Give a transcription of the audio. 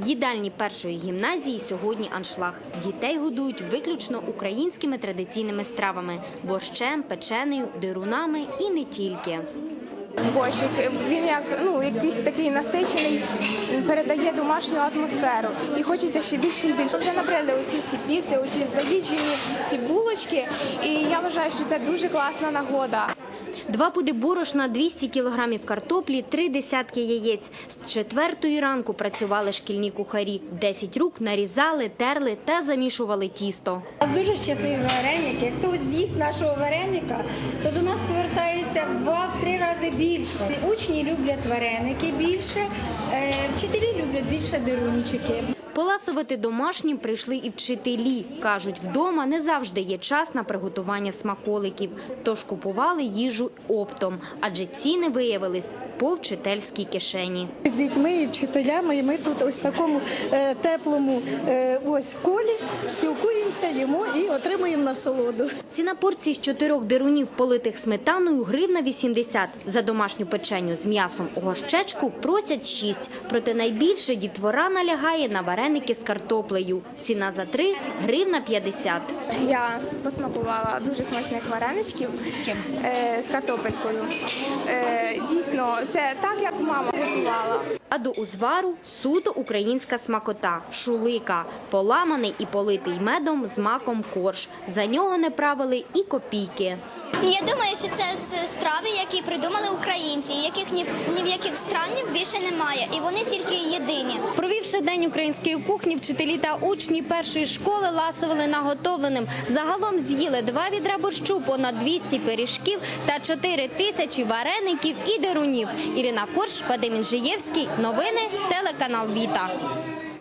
В їдальні першої гімназії сьогодні аншлаг. Дітей годують виключно українськими традиційними стравами – борщем, печенею, дирунами і не тільки. Борщик, він як ну якийсь такий насичений, передає домашню атмосферу. І хочеться ще більше і більше. Вже набрали оці всі піци, оці заїджені ці булочки. І я вважаю, що це дуже класна нагода. Два пуди борошна, 200 кілограмів картоплі, три десятки яєць. З четвертої ранку працювали шкільні кухарі. Десять рук нарізали, терли та замішували тісто. У нас дуже щасливі вареники. Як хто з'їсть нашого вареника, то до нас повертається в два-три рази більше. Учні люблять вареники більше, е, вчителі люблять більше дирунчики. Поласувати домашнім прийшли і вчителі. Кажуть, вдома не завжди є час на приготування смаколиків, тож купували їжу оптом, адже ціни виявились по вчительській кишені. З дітьми і вчителями, і ми тут ось в такому е, теплому е, ось колі спілкуємося, їмо і отримуємо насолоду. Ціна порції з чотирьох дирунів, политих сметаною, гривна 80. За домашню печеню з м'ясом у горщечку просять 6. Проте найбільше дітвора налягає на вареники з картоплею. Ціна за три – гривна 50. Я посмакувала дуже смачних вареничків е, з картопелькою. Е, дійсно, це так, як мама готувала. А до узвару суто українська смакота – шулика, поламаний і политий медом з маком корж. За нього не правили і копійки. Я думаю, що це страви, які придумали українці, яких ні в ні в яких странах більше немає, і вони тільки єдині. Провівши день української кухні, вчителі та учні першої школи ласували наготовленим. Загалом з'їли два відра борщу, понад 200 пиріжків та 4 тисячі вареників і дерунів. Ірина Корж, Вадим Інжиєвський. Новини телеканал Віта.